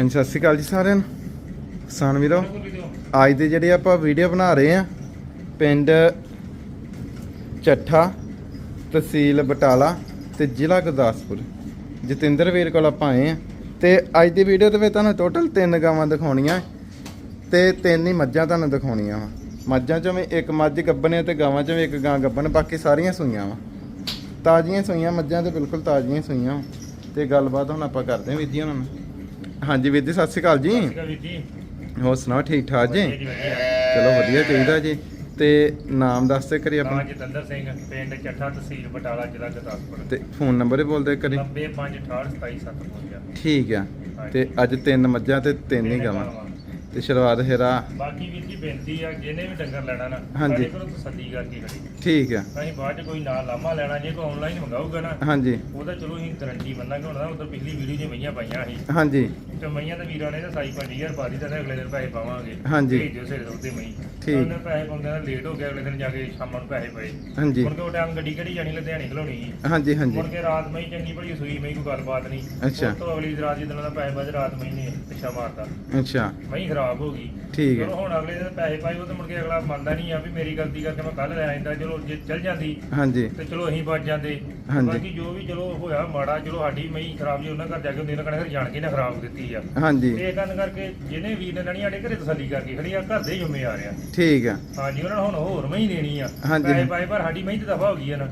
ਹਾਂਜੀ, ਸਤਿ ਸ਼੍ਰੀ ਅਕਾਲ ਜੀ ਸਾਰਿਆਂ ਨੂੰ। ਕਿਸਾਨ ਵੀਰੋ, ਅੱਜ ਦੇ ਜਿਹੜੇ ਆਪਾਂ ਵੀਡੀਓ ਬਣਾ ਰਹੇ ਆ ਪਿੰਡ ਚੱਠਾ, ਤਹਿਸੀਲ ਬਟਾਲਾ ਤੇ ਜ਼ਿਲ੍ਹਾ ਗੁਰਦਾਸਪੁਰ। ਜਤਿੰਦਰ ਵੀਰ ਕੋਲ ਆਪਾਂ ਆਏ ਆ ਤੇ ਅੱਜ ਦੀ ਵੀਡੀਓ ਦੇ ਵਿੱਚ ਤੁਹਾਨੂੰ ਟੋਟਲ ਤਿੰਨ ਗਾਵਾਂ ਦਿਖਾਉਣੀਆਂ ਤੇ ਤਿੰਨ ਹੀ ਮੱਝਾਂ ਤੁਹਾਨੂੰ ਦਿਖਾਉਣੀਆਂ ਵਾ। ਮੱਝਾਂ ਚੋਂ ਵੀ ਇੱਕ ਮੱਝ ਗੱਭਣ ਹੈ ਤੇ ਗਾਵਾਂ ਚੋਂ ਵੀ ਇੱਕ ਗਾਂ ਗੱਬਣ ਬਾਕੀ ਸਾਰੀਆਂ ਸੂਈਆਂ ਵਾ। ਤਾਜ਼ੀਆਂ ਸੂਈਆਂ, ਮੱਝਾਂ ਤੇ ਬਿਲਕੁਲ ਤਾਜ਼ੀਆਂ ਸੂਈਆਂ ਵਾਂ। ਤੇ ਗੱਲਬਾਤ ਹੁਣ ਆਪਾਂ ਕਰਦੇ ਹਾਂ ਵੀਰ ਜੀ ਉਹਨਾਂ ਨਾਲ। ਹਾਂਜੀ ਵੀਰ ਜੀ ਸਤਿ ਸ਼੍ਰੀ ਅਕਾਲ ਜੀ। ਜੀ। ਹੋਰ ਸੁਣਾਓ ਠੀਕ ਠਾਕ ਜੀ? ਚਲੋ ਵਧੀਆ ਚਾਹੀਦਾ ਜੀ। ਤੇ ਨਾਮ ਦੱਸਦੇ ਕਰੀ ਨਾਮ ਆਪਣਾ। ਜਤਿੰਦਰ ਸਿੰਘ ਪਿੰਡ ਚੱਠਾ ਤਹਿਸੀਲ ਬਟਾਲਾ ਜ਼ਿਲ੍ਹਾ ਗੁਰਦਾਸਪੁਰ। ਤੇ ਫੋਨ ਨੰਬਰ ਬੋਲਦੇ ਕਰੀ 9568277752 ਠੀਕ ਆ। ਤੇ ਅੱਜ ਤਿੰਨ ਮੱਝਾਂ ਤੇ ਤਿੰਨ ਹੀ ਗਾਵਾਂ। ਤੇ ਸ਼ੁਰੂਆਤ ਹੈਰਾ ਬਾਕੀ ਵੀਰ ਜੀ ਬੇਨਤੀ ਆ ਜਿਹਨੇ ਵੀ ਡੰਗਰ ਲੈਣਾ ਨਾ ਹਾਂਜੀ। ਸਾਡੇ ਕੋਲੋਂ ਤਸੱਲੀ ਕਰਕੇ ਖੜੀ। ਠੀਕ ਆ। ਅਸੀਂ ਬਾਅਦ ਚ ਕੋਈ ਨਾ ਲਾਮਾ ਲੈਣਾ ਜੇ ਕੋਈ ਆਨਲਾਈਨ ਮੰਗਾਊਗਾ ਨਾ ਹਾਂਜੀ। ਉਹਦਾ ਚਲੋ ਅਸੀਂ ਗਰੰਟੀ ਮੰਨਾਂਗੇ ਹੁਣ ਨਾ ਉਧਰ ਪਿਛਲੀ ਵੀਡੀਓ 'ਚ ਮਈਆਂ ਪਾਈਆਂ ਸੀ। ਹਾਂਜੀ। ਤੇ ਮਈਆਂ ਦੇ ਵੀਰਾਂ ਨੇ ਤਾਂ ਸਾਈ 5000 ਪਾ ਦਿੱਤਾ ਤੇ ਅਗਲੇ ਦਿਨ ਪੈਸੇ ਪਾਵਾਂਗੇ। ਹਾਂਜੀ। ਭੇਜ ਸਿਰ ਉੱਤੇ ਮਈ। ਠੀਕ। ਉਹਨੇ ਪੈਸੇ ਪਾਉਂਦੇ ਨਾਲ ਲੇਟ ਹੋ ਗਿਆ ਅਗਲੇ ਦਿਨ ਜਾ ਕੇ ਸ਼ਾਮਾਂ ਨੂੰ ਪੈਸੇ ਪਏ। ਹਾਂਜੀ। ਮੁੜ ਕੇ ਉਹ ਟਾਈਮ ਗੱਡੀ ਕਿਹੜੀ ਜਾਣੀ ਲੁਧਿਆਣੇ ਖਲੋਣੀ ਸੀ। ਹਾਂਜੀ ਹਾਂਜੀ। ਮੁੜ ਕੇ ਰਾਤ ਮਈ ਚੰਗੀ ਭਲੀ ਸੂਈ ਮਈ ਕੋਈ ਗੱਲਬਾਤ ਨਹੀਂ। ਅੱਛਾ। ਉਸ ਤੋਂ ਅਗਲੀ ਰਾਤ ਜਦੋਂ ਦਾ ਪੈਸੇ ਬਾਅਦ ਰਾਤ ਮਈ ਨੇ ਪਿੱਛਾ ਮਾਰਤਾ। ਅੱਛਾ। ਮਈ ਖਰਾਬ ਹੋ ਗਈ। ਠੀਕ ਚਲੋ ਹੈ ਹੁਣ ਅਗਲੇ ਦਿਨ ਪੈਸੇ ਪਾਏ ਉਹ ਤੇ ਮੁੜ ਕੇ ਅਗਲਾ ਮੰਨਦਾ ਨਹੀਂ ਆ ਵੀ ਮੇਰੀ ਗਲਤੀ ਕਰਕੇ ਮੈਂ ਕੱਲ ਲੈ ਆਂਦਾ ਚਲੋ ਜੇ ਚੱਲ ਜਾਂਦੀ ਹਾਂਜੀ। ਤੇ ਚਲੋ ਅਸੀਂ ਬਚ ਜਾਂਦੇ। ਹਾਂਜੀ। ਬਾਕੀ ਜੋ ਵੀ ਚਲੋ ਹੋਇਆ ਮਾੜਾ ਚਲੋ ਸਾਡੀ ਮਈ ਖਰਾਬ ਜੀ ਉਹਨਾਂ ਘਰ ਜਾ ਕੇ ਕਹਿੰਦੇ ਫਿਰ ਜਾਣ ਕੇ ਨਾ ਖਰਾਬ ਦਿੱਤੀ ਆ। ਹਾਂਜੀ। ਇਹ ਕੰਨ ਕਰਕੇ ਜਿਹਨੇ ਵੀਰ ਨੇ ਲੈਣੀ ਸਾਡੇ ਘਰੇ ਤਸੱਲੀ ਕਰਕੇ ਖੜੀ ਆ ਘਰ ਦੇ ਜੁਮੇ ਆ। ਰਿਆ ਠੀਕ ਆ। ਹਾਂਜੀ ਉਹਨਾਂ ਨੂੰ ਹੁਣ ਹੋਰ ਮਈ ਦੇਣੀ ਆ। ਹਾਂਜੀ। ਪੈਸੇ ਪਾਏ ਪਰ ਸਾਡੀ ਮਈ ਤੇ ਦਫਾ ਹੋ ਗਈ ਆ ਨਾ।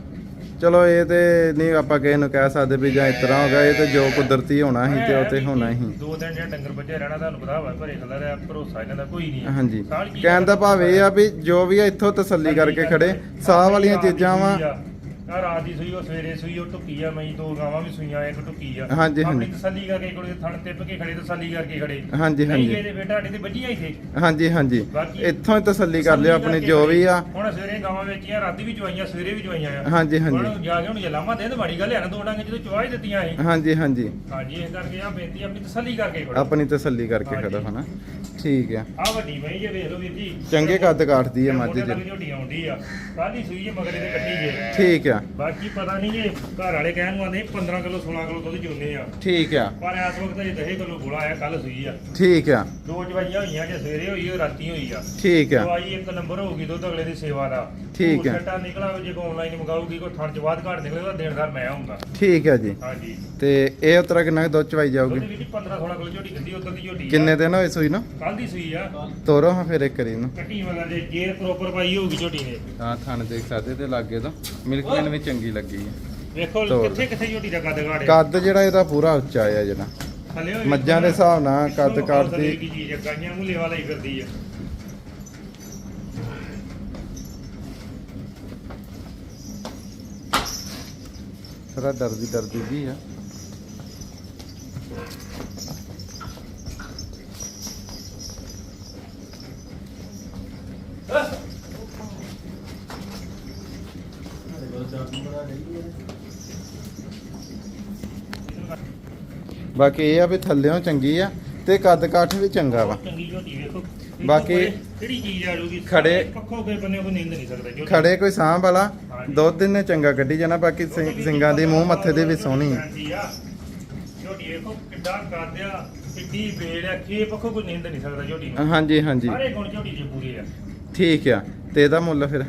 ਚਲੋ ਇਹ ਤੇ ਨਹੀਂ ਆਪਾਂ ਕਿਸੇ ਨੂੰ ਕਹਿ ਸਕਦੇ ਵੀ ਜਾਂ ਇਸ ਤਰ੍ਹਾਂ ਹੋ ਗਿਆ ਇਹ ਤੇ ਜੋ ਕੁਦਰਤੀ ਹੋਣਾ ਸੀ ਤੇ ਉਹ ਤੇ ਹੋਣਾ ਸੀ ਦੋ ਦਿਨ ਜਿਹੜਾ ਡੰਗਰ ਬੱਚੇ ਰਹਿਣਾ ਤੁਹਾਨੂੰ ਪਤਾ ਵਾ ਘਰੇ ਖਲਾ ਰਿਹਾ ਭਰੋਸਾ ਇਹਨਾਂ ਦਾ ਕੋਈ ਨਹੀਂ ਹਾਂਜੀ। ਕਹਿਣ ਦਾ ਭਾਵ ਇਹ ਆ ਵੀ ਜੋ ਵੀ ਆ ਇੱਥੋਂ ਤਸੱਲੀ ਕਰਕੇ ਖੜੇ। ਸਾਹ ਵਾਲੀਆਂ ਚੀਜ਼ਾਂ ਵਾ ਆ ਰਾਤ ਦੀ ਸੂਈ ਉਹ ਸਵੇਰੇ ਸੂਈ ਉਹ ਟੁੱਕੀ ਆ ਮਈ ਦੋ ਗਾਵਾਂ ਵੀ ਸੂਈਆਂ ਇੱਕ ਟੁੱਕੀ ਆ। ਹਾਂਜੀ, ਆਪਣੀ ਹਾਂਜੀ। ਤਸੱਲੀ ਕਰਕੇ ਕੋਲੇ ਥਣ ਟਿੱਪ ਕੇ ਖੜੇ ਤਸੱਲੀ ਕਰਕੇ ਖੜੇ। ਹਾਂਜੀ, ਨਹੀਂ ਹਾਂਜੀ। ਇਹਦੇ ਬੇਟਾ ਸਾਡੇ ਤੇ ਵੱਜੀਆਂ ਇੱਥੇ। ਹਾਂਜੀ ਹਾਂਜੀ। ਬਾਕੀ ਇੱਥੋਂ ਹੀ ਤਸੱਲੀ ਕਰ ਲਿਓ ਆਪਣੀ ਜੋ ਵੀ ਆ। ਹੁਣ ਸਵੇਰੇ ਗਾਵਾਂ ਵੇਚੀਆਂ ਰਾਤੀ ਵੀ ਚਵਾਈਆਂ ਸਵੇਰੇ ਵੀ ਚਵਾਈਆਂ ਆ। ਹਾਂਜੀ ਹੁਣ ਹਾਂਜੀ ਜਾ ਕੇ ਹੁਣ ਜਲਾਮਾ ਦੇ ਤੇ ਮਾੜੀ ਗੱਲ ਹੈ ਨਾ ਦੋ ਡਾਂਗੇ ਜਦੋਂ ਚਵਾ ਹੀ ਦਿੱਤੀਆਂ ਸੀ। ਹਾਂਜੀ ਹਾਂਜੀ। ਹਾਂਜੀ ਇਸ ਕਰਕੇ ਆ ਬੇਨਤੀ ਆਪਣੀ ਤਸੱਲੀ ਕਰਕੇ ਖੜੋ। ਆਪਣੀ ਤਸੱਲੀ ਕਰਕੇ ਹਾਂਜੀ। ਖੜੋ ਹਨਾ। ਠੀਕ ਆ। ਆ ਵੱਡੀ ਮਈ ਜੇ ਵੇਖ ਲਓ ਵੀਰ ਜੀ। ਚੰਗੇ ਕੱਦ ਕਾਟਦੀ ਆ ਮੱਝ ਮੋਢੇ ਤੱਕ ਜੀ ਝੋਟੀ ਆਉਂਦੀ ਆ। ਕਾਹਦੀ ਸੂਈ ਜੇ ਮਗਰੇ ਤੇ ਕੱਟੀ ਜੇ। ਠੀਕ ਆ। ਬਾਕੀ ਪਤਾ ਨਹੀਂ ਜੇ ਘਰ ਵਾਲੇ ਕਹਿਣ ਨੂੰ ਆਂਦੇ 15 ਕਿਲੋ 16 ਕਿਲੋ ਦੁੱਧ ਚੋਨੇ ਆ। ਠੀਕ ਆ। ਪਰ ਇਸ ਵਕਤ ਜੇ 10 ਕਿਲੋ ਬੋਲਾ ਆਇਆ ਕੱਲ ਸੂਈ ਆ। ਠੀਕ ਆ। ਦੋ ਚਵਾਈਆਂ ਹੋਈਆਂ ਜੇ ਸਵੇਰੇ ਹੋਈ ਉਹ ਰਾਤੀ ਹੋਈ ਆ। ਠੀਕ ਆ। ਦਵਾਈ ਇੱਕ ਨੰਬਰ ਹੋਊਗੀ ਦੁੱਧ ਅਗਲੇ ਦੀ ਸੇਵਾ ਦਾ। ਠੀਕ ਹੈ। ਛੱਟਾ ਨਿਕਲਾ ਜੇ ਕੋ ਆਨਲਾਈਨ ਮੰਗਾਊਗੀ ਕੋਈ ਥਣ ਚ ਬਾਅਦ ਘਾਟ ਨਿਕਲੇਗਾ ਦੇਣਦਾਰ ਮੈਂ ਆਉਂਗਾ ਠੀਕ ਆ ਜੀ। ਹਾਂਜੀ। ਤੇ ਇਹ ਉਤਰਾ ਕਿੰਨਾ ਕੁ ਦੁੱਧ ਚਵਾਈ ਦੁੱਧ ਜਾਊਗੀ? ਵੀ 15 16 ਕਿਲੋ ਝੋਟੀ ਦਿੰਦੀ ਉਦੋਂ ਦੀ ਝੋਟੀ ਕਿੰਨੇ ਦਿਨ ਹੋਏ ਸੂਈ ਨਾ? ਕੱਲ ਦੀ ਸੂਈ ਆ। ਤੋਰੋ ਹਾਂ ਫਿਰ ਇੱਕ ਕਰੀ ਨੂੰ ਕੱਟੀ ਵਾਲਾ ਜੇ ਜੇ ਪ੍ਰੋਪਰ ਪਾਈ ਹੋਊਗੀ ਝੋਟੀ ਨੇ। ਆ ਥਣ ਦੇਖ ਸਕਦੇ ਤੇ ਲਾਗੇ ਤੋਂ। ਮਿਲਕਮੈਨ ਵੀ ਚੰਗੀ ਲੱਗੀ ਆ ਵੇਖੋ। ਕਿੱਥੇ ਕਿੱਥੇ ਝੋਟੀ ਦਾ ਕੱਦ ਘਾੜਿਆ ਕੱਦ ਜਿਹੜਾ ਇਹਦਾ ਪੂਰਾ ਉੱਚਾ ਆ ਜਿਹੜਾ। ਥੱਲੇ ਹੋਈ ਮੱਝਾਂ ਦੇ ਹਿਸਾਬ ਨਾਲ ਕੱਦ ਕਾਟਦੀ ਕੀ ਚੀਜ਼ ਆ, ਗਾਈਆਂ ਮੂਲੇ ਵਾਲਾ ਹੀ ਫਿਰਦੀ ਆ ਥੋੜਾ ਡਰਦੀ ਡਰਦੀ ਵੀ ਆ। ਬਾਕੀ ਇਹ ਆ ਵੀ ਥੱਲਿਓਂ ਚੰਗੀ ਆ ਤੇ ਕੱਦ ਕਾਠ ਵੀ ਚੰਗਾ ਵਾ। ਚੰਗੀ ਝੋਟੀ ਵੇਖੋ। ਬਾਕੀ- ਕਿਹੜੀ ਚੀਜ਼ ਆ ਜੂਗੀ? ਖੜੇ- ਪੱਖੋਂ ਕੋਈ ਬੰਨੇ ਕੋ ਨੀਂਦ ਨਹੀਂ ਸਕਦਾ ਖੜੇ ਕੋਈ ਸਾਂਭ ਵਾਲਾ ਦੁੱਧ ਨੇ ਚੰਗਾ ਕੱਢੀ ਜਾਣਾ ਬਾਕੀ ਸਿੰਘ- ਦੀ ਮੂੰਹ ਮੱਥੇ ਦੀ ਵੀ ਸੋਹਣੀ ਆ। ਝੋਟੀ ਵੇਖੋ ਕਿੱਡਾ ਕਾਦਿਆ ਕਿੱਡੀ ਵੇੜ ਆ ਕੀ ਪੱਖੋਂ ਕੋਈ ਨੀਂਦ ਨਹੀਂ ਸਕਦਾ ਝੋਟੀ ਨੂੰ। ਹਾਂਜੀ ਹਾਂਜੀ। ਸਾਰੇ ਗੁਣ ਝੋਟੀ ਦੇ ਪੂਰੇ ਆ। ਠੀਕ ਆ ਤੇ ਇਹਦਾ ਮੁੱਲ ਫਿਰ?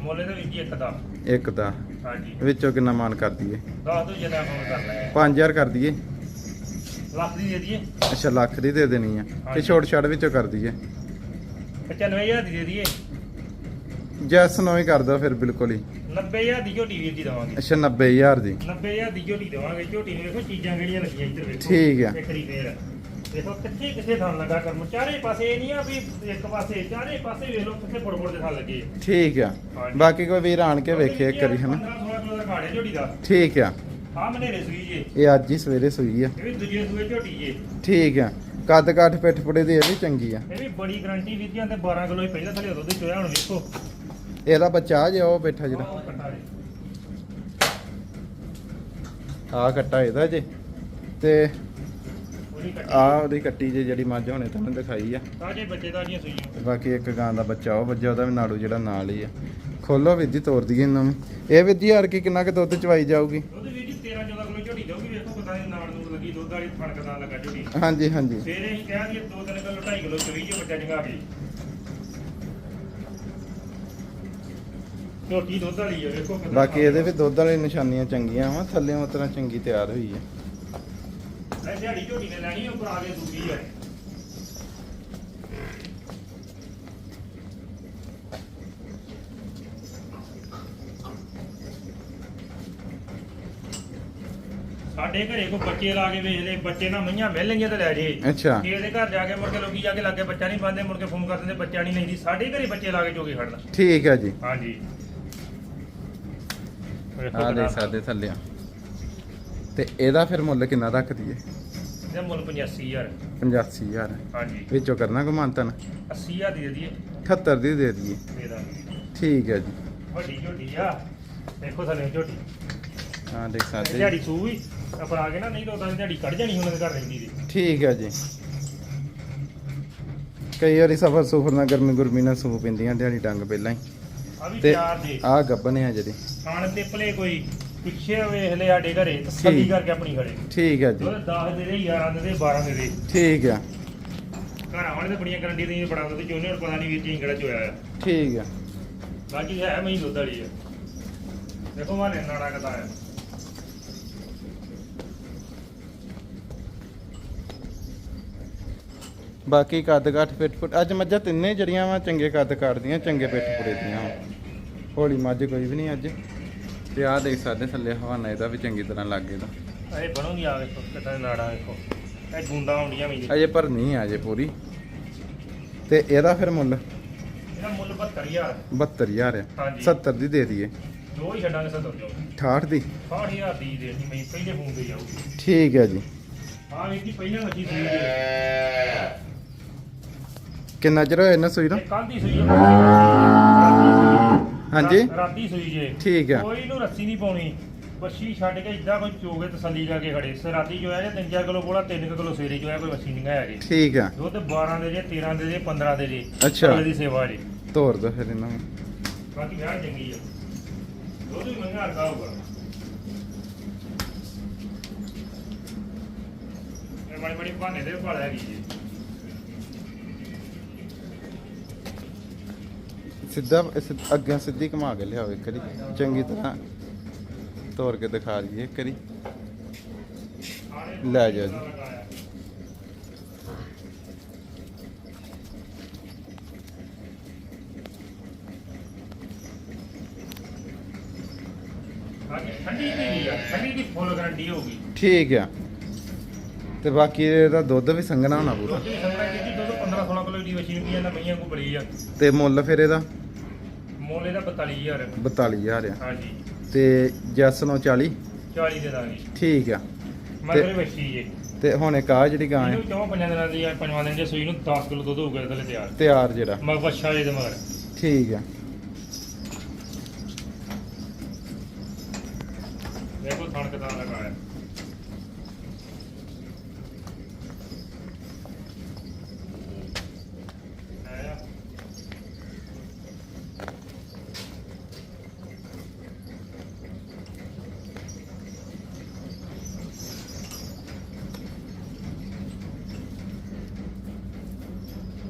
ਮੁੱਲ ਦੇ ਵਿੱਚ ਇੱਕ ਦਾ। ਇੱਕ ਦਾ। ਹਾਂਜੀ। ਵਿੱਚੋਂ ਕਿੰਨਾ ਮਾਨ ਕਰ ਦਈਏ? ਦੱਸ ਦੋ ਜਿੰਨਾ ਫੋਨ ਕਰਨਾ ਹੈ। 5000 ਕਰ ਦਈਏ। ਲੱਖ ਦੀ ਦੇ ਦਈਏ। ਅੱਛਾ ਲੱਖ ਦੀ ਦੇ ਦੇਣੀ ਆ। ਹਾਂਜੀ। ਛੋਟ ਛੜ ਵਿੱਚੋਂ ਕਰ ਦਈਏ। 95000 ਦੀ ਦੇ ਦਈਏ। ਜੈਸ ਨੋ ਹੀ ਕਰ ਦੋ ਫਿਰ ਬਿਲਕੁਲ ਹੀ। 90000 ਦੀ ਝੋਟੀ ਵੀਰ ਦੀ ਦਵਾਂਗੇ। ਅੱਛਾ 90000 ਦੀ। 90000 ਦੀ ਝੋਟੀ ਦਵਾਂਗੇ। ਝੋਟੀ ਨੂੰ ਵੇਖੋ ਚੀਜ਼ਾਂ ਕਿਹੜੀਆਂ ਲੱਗੀਆਂ ਇੱਧਰ ਵੇਖੋ। ਠੀਕ ਆ। ਇੱਕ ਦੇਖੋ ਕਿੱਥੇ ਕਿੱਥੇ ਥਾਂ ਲੱਗਾ ਕਰਮ। ਚਾਰੇ ਪਾਸੇ ਇਹ ਨਹੀਂ ਆ ਵੀ ਇੱਕ ਪਾਸੇ ਚਾਰੇ ਪਾਸੇ ਵੇਖ ਲਓ ਕਿੱਥੇ ਬੜ ਬੜ ਦੇ ਲੱਗੇ। ਠੀਕ ਆ। ਬਾਕੀ ਕੋਈ ਵੀਰ ਆਣ ਕੇ ਵੇਖੇ ਇੱਕ ਵਾਰੀ ਹਨਾ? 15 16 ਕਿਲੋ ਦਾ ਘਾੜੇ ਝੋਟੀ ਦਾ। ਠੀਕ ਆ। ਆ ਮਨੇਰੇ ਸੂਈ ਜੇ। ਇਹ ਅੱਜ ਹੀ ਸਵੇਰੇ ਸੂਈ ਆ। ਇਹ ਵੀ ਦੂਜੇ ਸੂਏ ਝੋਟੀ ਜੇ। ਠੀਕ ਆ। ਕੱਦ ਕਾਠ ਪਿੱਠ ਪੁੜੇ ਦੀ ਇਹ ਵੀ ਚੰਗੀ ਆ। ਇਹ ਵੀ ਬੜੀ ਗਰੰਟੀ ਵੀਦੀਆਂ ਤੇ 12 ਕਿਲੋ ਹੀ ਪਹਿਲਾਂ ਥਲੇ ਦੁੱਧ ਚੋਇਆ ਹੁਣ ਵੇਖੋ। ਇਹਦਾ ਬੱਚਾ ਜੇ ਉਹ ਬੈਠਾ ਜਿਹੜਾ। ਜੇ। ਆ ਕੱਟਾ ਇਹਦਾ ਜੇ। ਤੇ ਆ ਉਹਦੀ ਕੱਟੀ ਜੇ ਜਿਹੜੀ ਮੱਝ ਹੁਣੇ ਤੁਹਾਨੂੰ ਦਿਖਾਈ ਆ। ਤਾਜੇ ਬੱਚੇ ਦਾ ਜੀਆਂ ਸੂਈਆਂ। ਤੇ ਬਾਕੀ ਇੱਕ ਗਾਂ ਦਾ ਬੱਚਾ ਉਹ ਵੱਜਾ ਉਹਦਾ ਵੀ ਨਾੜੂ ਜਿਹੜਾ ਨਾਲ ਹੀ ਆ। ਖੋਲੋ ਵਿੱਧੀ ਤੋਰ ਦਈਏ ਇਹਨੂੰ ਵੀ ਇਹ ਵਿੱਧੀ ਯਾਰ ਕੀ ਕਿੰਨਾ ਕੁ ਦੁੱਧ ਚਵਾਈ ਜਾਊਗੀ? ਦੁੱਧ ਵੀਰ ਜੀ 13 14 ਕਿਲੋ ਝੋਟੀ ਦਊਗੀ ਵੇਖੋ ਕਿਦਾਂ ਦੇ ਨਾਲ ਨੂੰ ਲੱਗੀ ਦੁੱਧ ਦੁੱਧ ਵਾਲੀ ਫਣਕਦਾ ਲੱਗਾ ਝੋਟੀ ਹਾਂਜੀ ਹਾਂਜੀ। ਸਵੇਰੇ ਹੀ ਕਿਹਾ ਕਿ 2-3 ਕਿਲੋ 2.5 ਕਿਲੋ ਚੋਈ ਜੋ ਬੱਚਾ ਜਗਾ ਕੇ। ਝੋਟੀ ਦੁੱਧ ਵਾਲੀ ਹੈ ਵੇਖੋ ਕਿੰਨਾ ਬਾਕੀ ਇਹਦੇ ਵੀ ਦੁੱਧ ਵਾਲੀ ਨਿਸ਼ਾਨੀਆਂ ਚੰਗੀਆਂ ਵਾ ਥੱਲੇ ਤਰ੍ਹਾਂ ਚੰਗੀ ਤਿਆਰ ਹੋਈ ਹੈ ਇਹ ਦਿਹਾੜੀ ਝੋਟੀ ਨੇ ਲੈਣੀ ਉਹ ਭਰਾ ਦੇ ਦੂਜੀ ਹੈ ਸਾਡੇ ਘਰੇ ਕੋ ਬੱਚੇ ਲਾ ਕੇ ਵੇਚ ਲੈ ਬੱਚੇ ਨਾ ਮਈਆਂ ਮਿਲ ਲਈਆਂ ਤੇ ਲੈ ਜੇ। ਅੱਛਾ। ਕਿਸੇ ਦੇ ਘਰ ਜਾ ਕੇ ਮੁੜ ਕੇ ਲੋਕੀ ਜਾ ਕੇ ਲਾਗੇ ਬੱਚਾ ਨਹੀਂ ਪਾਉਂਦੇ ਮੁੜ ਕੇ ਫੋਨ ਕਰ ਦਿੰਦੇ ਬੱਚਾ ਨਹੀਂ ਲੈਂਦੀ। ਸਾਡੇ ਘਰੇ ਬੱਚੇ ਲਾ ਕੇ ਜੋਗੇ ਖੜਨਾ। ਠੀਕ ਹੈ ਜੀ। ਹਾਂਜੀ। ਵੇਖੋ ਆ ਦੇ ਸਾਡੇ ਥੱਲੇ ਤੇ ਇਹਦਾ ਫਿਰ ਮੁੱਲ ਕਿੰਨਾ ਰੱਖ ਦਈਏ? ਇਹਦਾ ਮੁੱਲ 85000 85000 ਹਾਂਜੀ। ਵਿੱਚੋਂ ਕਰਨਾ ਕਮਾਂਤਨ 80000 ਦੀ ਦੇ ਦਈਏ। 78 ਦੀ ਦੇ ਦਈਏ। ਠੀਕ ਹੈ ਜੀ। ਵੱਡੀ ਝੋਟੀ ਆ। ਦੇਖੋ ਥੱਲੇ ਝੋਟੀ। ਹਾਂ ਦੇਖ ਸਕਦੇ ਜੀ। ਦਿਹਾੜੀ ਸੂ ਵੀ ਆਪਾਂ ਆ ਗਏ ਨਾ ਨਹੀਂ ਤਾਂ ਉਦਾਂ ਦਿਹਾੜੀ ਕੱਢ ਜਾਣੀ ਉਹਨਾਂ ਦੇ ਘਰ ਰਹਿੰਦੀ ਦੀ। ਠੀਕ ਹੈ ਜੀ। ਕਈ ਵਾਰੀ ਸਫਰ ਸੁਫਰ ਨਾਲ ਗਰਮੀ ਗੁਰਮੀ ਨਾਲ ਸੂ ਪੈਂਦੀਆਂ ਦਿਹਾੜੀ ਡੰਗ ਪਹਿਲਾਂ ਹੀ। ਆ ਵੀ ਤੇ ਚਾਰ ਦੇ ਆ ਗੱਬਨੇ ਆ ਜਿਹੜੀ। ਖਾਣ ਤੇ ਭਲੇ ਕੋਈ ਪਿੱਛੇ ਵੇਖ ਲੈ ਸਾਡੇ ਘਰੇ ਤਸੱਲੀ ਠੀਕ। ਕਰਕੇ ਆਪਣੀ ਖੜੇ। ਠੀਕ ਹੈ ਜੀ। ਉਹਦੇ 10 ਦੇ ਦੇ 11 ਦੇ ਦੇ 12 ਦੇ ਦੇ। ਠੀਕ ਹੈ ਘਰਾਂ ਵਾਲੇ ਤੇ ਬੜੀਆਂ ਗਰੰਟੀ ਦੇ ਬੜਾ ਦੁੱਧ ਚੋਨੇ ਹੁਣ ਪਤਾ ਨਹੀਂ ਵੀਰ ਜੀ ਕਿਹੜਾ ਚੋਇਆ ਆ ਠੀਕ ਹੈ ਬਾਕੀ ਹੈ ਮੈਂ ਦੁੱਧ ਵਾਲੀ ਆ। ਦੇਖੋ ਮਾਨੇ ਨਾੜਾ ਕਦਾ ਆ ਬਾਕੀ ਕੱਦ ਘੱਟ ਪਿੱਠ ਪੁੱਟ ਅੱਜ ਮੱਝਾਂ ਤਿੰਨੇ ਜੜੀਆਂ ਵਾ ਚੰਗੇ ਕੱਦ ਕੱਟਦੀਆਂ ਚੰਗੇ ਪਿੱਠ ਪੁੜੇ ਦੀਆਂ ਵਾਂ। ਹੌਲੀ ਮੱਝ ਕੋਈ ਵੀ ਨਹੀਂ ਅੱਜ। ਤੇ ਆਹ ਦੇਖ ਸਕਦੇ ਥੱਲੇ ਹਵਾਨਾ ਇਹਦਾ ਵੀ ਚੰਗੀ ਤਰ੍ਹਾਂ ਲੱਗ ਇਹਦਾ ਇਹ ਬਣੋ ਨਹੀਂ ਆ ਵੇਖੋ ਕਿਤਾ ਨਾੜਾ ਵੇਖੋ ਇਹ ਗੁੰਡਾ ਹੁੰਦੀਆਂ ਵੀ ਅਜੇ ਪਰ ਨਹੀਂ ਆ ਅਜੇ ਪੂਰੀ। ਤੇ ਇਹਦਾ ਫਿਰ ਮੁੱਲ? ਇਹਦਾ ਮੁੱਲ 72000 72000 ਆ। ਹਾਂਜੀ। 70 ਦੀ ਦੇ ਦਈਏ। ਦੋ ਹੀ ਛੱਡਾਂਗੇ ਸਤਰ ਜੋ 68 ਦੀ? 60000 ਦੀ ਦੇਣੀ ਮੈਂ ਪਹਿਲੇ ਫੋਨ ਤੇ ਜਾਊਗੀ। ਠੀਕ ਹੈ ਜੀ। ਹਾਂ ਵੀਰ ਜੀ ਪਹਿਲਾਂ ਮੱਛੀ ਜੇ ਕਿੰਨਾ ਚਿਰ ਹੋਇਆ ਇਹਨਾਂ ਸੂਈ ਇਹ ਕੱਲ ਦੀ ਸੂਈ ਸੂਈ। ਹਾਂਜੀ। ਰਾ- ਰਾਤੀ ਸੂਈ ਜੇ। ਠੀਕ ਆ। ਕੋਈ ਨੂੰ ਰੱਸੀ ਨਹੀਂ ਪਾਉਣੀ। ਬੱਛੀ ਛੱਡ ਕੇ ਇਦਾਂ ਕੋਈ ਚੋਗੇ ਤਸੱਲੀ ਕਰਕੇ ਖੜੇ। ਸ ਰਾਤੀ ਜੋ ਹੈ ਜੇ 3-4 ਕਿਲੋ ਬੋਲਾ 3 ਕਿਲੋ ਸਵੇਰੇ ਜੋ ਹੈ ਕੋਈ ਬੱਛੀ ਨਹੀਂ ਆਇਆ ਜੀ ਠੀਕ ਆ। ਦੁੱਧ 12 ਦੇ ਜੇ 13 ਦੇ ਜੇ 15 ਦੇ ਜੇ ਅੱਛਾ। ਅਗਲੇ ਦੀ ਸੇਵਾ ਜੀ। ਤੋਰ ਦੋ ਫਿਰ ਇਹਨਾਂ ਨੂੰ। ਬਾਕੀ ਵਿਆਹ ਚੰਗੀ ਆ। ਦੁੱਧ ਵੀ ਮੰਗਾ ਰਖਾ ਹੋਊਗਾ। ਇਹ ਬੜੀ ਬੜੀ ਬਹਾਨੇ ਦੇ ਭਾਲ ਹੈਗੀ ਜੀ। ਸਿੱਧਾ ਸਿੱਧ- ਅੱਗੇ ਸਿੱਧੀ ਘੁਮਾ ਕੇ ਲਿਆਓ ਇੱਕ ਵਾਰੀ ਚੰਗੀ ਤਰ੍ਹਾਂ ਤੋਰ ਕੇ ਦਿਖਾ ਦਈਏ ਇੱਕ ਵਾਰੀ। ਲੈ ਜਾਓ ਜੀ। ਬਾਕੀ ਠੰਡੀ ਦੀ ਆ ਠੰਡੀ ਦੀ ਫੁੱਲ ਗਾਰੰਟੀ ਹੋਊਗੀ। ਠੀਕ ਆ। ਤੇ ਬਾਕੀ ਇਹਦਾ ਦੁੱਧ ਵੀ ਸੰਘਣਾ ਹੋਣਾ ਪੂਰਾ। ਦੁੱਧ ਵੀ ਸੰਗਰਾ ਜੀ ਦੁੱਧ 15 16 ਕਿਲੋ ਦੀ ਵਸ਼ੀ ਵੀ ਇਹਨਾਂ ਮਈਆਂ ਕੋ ਬੜੀ ਆ। ਤੇ ਮੁੱਲ ਫਿਰ ਇਹਦਾ? ਮੁੱਲ ਇਹਦਾ 42000 42000 ਆ। ਹਾਂਜੀ। ਤੇ ਜੈਸ ਨੂੰ 40 40 ਦੇ ਦਾਂਗੇ। ਠੀਕ ਆ। ਮਗਰ ਵਸ਼ੀ ਜੇ। ਤੇ ਹੁਣ ਇੱਕ ਆ ਜਿਹੜੀ ਗਾਂ ਹੈ। ਇਹਨੂੰ ਚੌਂ ਪੰਜਾਂ ਦਿਨਾਂ ਦੀ ਆ ਪੰਜਵਾਂ ਦਿਨ ਜੇ ਸੂਈ ਨੂੰ 10 ਕਿਲੋ ਦੁੱਧ ਹੋਊਗਾ ਇਹਦੇ ਲਈ ਤਿਆਰ। ਤਿਆਰ ਜਿਹੜਾ। ਮਗ ਬੱਛਾ ਇਹਦੇ ਮਗਰ। ਠੀਕ ਆ। ਦੇਖੋ ਥਣ ਕਿਦਾਂ ਲਗਾਇਆ ਆਇਆ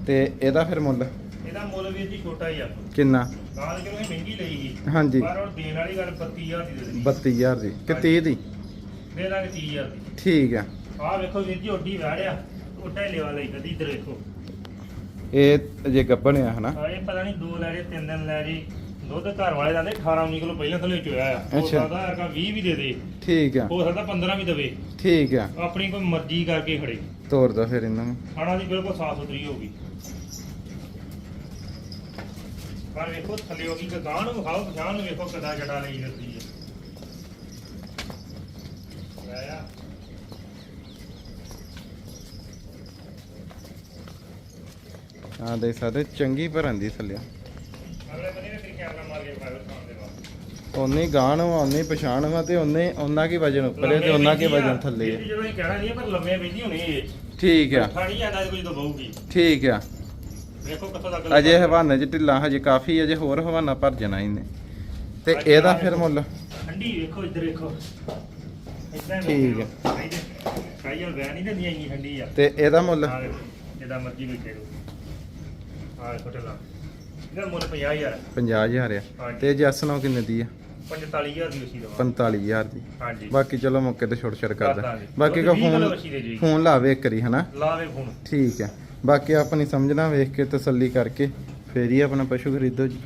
ਤੇ ਇਹਦਾ ਫਿਰ ਮੁੱਲ? ਇਹਦਾ ਮੁੱਲ ਵੀ ਜੀ ਛੋਟਾ ਹੀ ਆ। ਕਿੰਨਾ? ਗਾਲ ਕਿਉਂ ਇਹ ਮਹਿੰਗੀ ਲਈ ਸੀ। ਹਾਂਜੀ। ਪਰ ਉਹ ਦੇਣ ਵਾਲੀ ਗੱਲ 32000 ਦੀ ਦੇ ਦੇਣੀ। 32000 ਦੀ। ਕਿ 30 ਦੀ? ਦੇ ਦਾਂਗੇ 30000 ਦੀ। ਠੀਕ ਆ। ਆਹ ਵੇਖੋ ਵੀਰ ਜੀ ਓਡੀ ਵਾੜਿਆ ਓਟਾ ਹੀ ਲੈਵਾ ਲਈ ਕਦੀ ਇੱਧਰ ਵੇਖੋ। ਇਹ ਅਜੇ ਗੱਬਣ ਆ ਹਨਾ? ਆ ਇਹ ਪਤਾ ਨਹੀਂ ਦੋ ਲੈ ਜੇ ਤਿੰਨ ਦਿਨ ਲੈ ਜੀ। ਦੁੱਧ ਘਰ ਵਾਲੇ ਜਾਂਦੇ 18 19 ਕਿਲੋ ਪਹਿਲਾਂ ਥੱਲੇ ਚੋਇਆ ਆ। ਹੋ। ਸਕਦਾ ਅਰਕਾ 20 ਵੀ ਦੇ ਦੇ। ਠੀਕ ਆ। ਹੋ ਸਕਦਾ 15 ਵੀ ਦੇਵੇ। ਠੀਕ ਆ। ਆਪਣੀ ਕੋਈ ਮਰਜ਼ੀ ਕਰਕੇ ਖੜੇ। ਤੋਰ ਦੋ ਫਿਰ ਇਹਨਾਂ ਨੂੰ। ਖਾਣਾ ਦੀ ਬਿਲਕੁਲ ਸਾਫ਼ ਸੁਥਰੀ ਹੋਊਗੀ ਪਰ ਵੇਖੋ ਥੱਲੇ ਗਈ ਗਾਂ ਨੂੰ ਵਿਖਾਓ ਪਛਾਣ ਨੂੰ ਵੇਖੋ ਕਿੱਦਾਂ ਜੜਾ ਲਈ ਰੱਖੀ ਹੈ। ਆ ਦੇਖ ਸਕਦੇ ਚੰਗੀ ਭਰਨ ਦੀ ਥੱਲੇ। ਅਗਲੇ ਬੰਦੇ ਨੇ ਫਿਰ ਕੈਮਰਾ ਮਾਰ ਕੇ ਪਾਇਆ ਖਾਣ ਦੇ ਉਨੀ ਗਾਣ ਵਾ ਉਨੀ ਪਛਾਣ ਵਾ ਤੇ ਉਨੇ ਉਹਨਾਂ ਕੀ ਵਜਨ ਉੱਪਰ ਹੈ ਤੇ ਉਹਨਾਂ ਕੀ ਵਜਨ ਥੱਲੇ ਹੈ। ਜਦੋਂ ਇਹ ਕਹਿਣਾ ਨਹੀਂ ਹੈ, ਪਰ ਲੰਮੇ ਪੈਂਦੀ ਹੋਣੀ ਇਹ ਠੀਕ ਆ। ਖਾਣੀ ਜਾਂਦਾ ਕੋਈ ਤਾਂ ਬਹੂਗੀ ਠੀਕ ਆ। ਵੇਖੋ ਕਿੱਥੋਂ ਤੱਕ ਅਜੇ ਹਵਾਨੇ ਚ ਢਿੱਲਾ ਹਜੇ ਕਾਫੀ ਅਜੇ ਹੋਰ ਹਵਾਨਾ ਭਰ ਜਾਣਾ ਇਹਨੇ। ਤੇ ਇਹਦਾ ਫਿਰ ਮੁੱਲ? ਠੰਡੀ ਵੇਖੋ ਇੱਧਰ ਵੇਖੋ। ਇਦਾਂ ਠੀਕ ਹੈ। ਕਾਈ ਆ ਵੈ ਨਹੀਂ ਦਿੰਦੀ ਇੰਨੀ ਠੰਡੀ ਆ। ਤੇ ਇਹਦਾ ਮੁੱਲ? ਆ ਵੇਖੋ, ਜਿੱਦਾਂ ਮਰਜ਼ੀ ਵੇਚੇ ਲੋ ਆ ਛੋਟੇ ਲਾ ਇਹਦਾ ਮੁੱਲ 50000 50000 ਆ। ਹਾਂਜੀ। ਤੇ ਜੈਸਨੋ ਕਿੰਨੇ ਦੀ ਆ? 45000 ਦੀ ਵਸੀ ਦਵਾ 45000 ਦੀ। ਹਾਂਜੀ। ਬਾਕੀ ਚਲੋ ਮੌਕੇ ਤੇ ਛੋਟ ਛੜ ਕਰ ਕਰਦਾ। ਬਾਕੀ ਕੋ ਫੋਨ। ਫੋਨ ਲਾਵੇ ਇੱਕ ਵਾਰੀ ਹਨਾ? ਲਾਵੇ ਫੋਨ। ਠੀਕ ਹੈ। ਬਾਕੀ ਆਪਣੀ ਸਮਝਣਾ ਵੇਖ ਕੇ ਤਸੱਲੀ ਕਰਕੇ ਫੇਰ ਹੀ ਆਪਣਾ ਪਸ਼ੂ ਖਰੀਦੋ ਜੀ।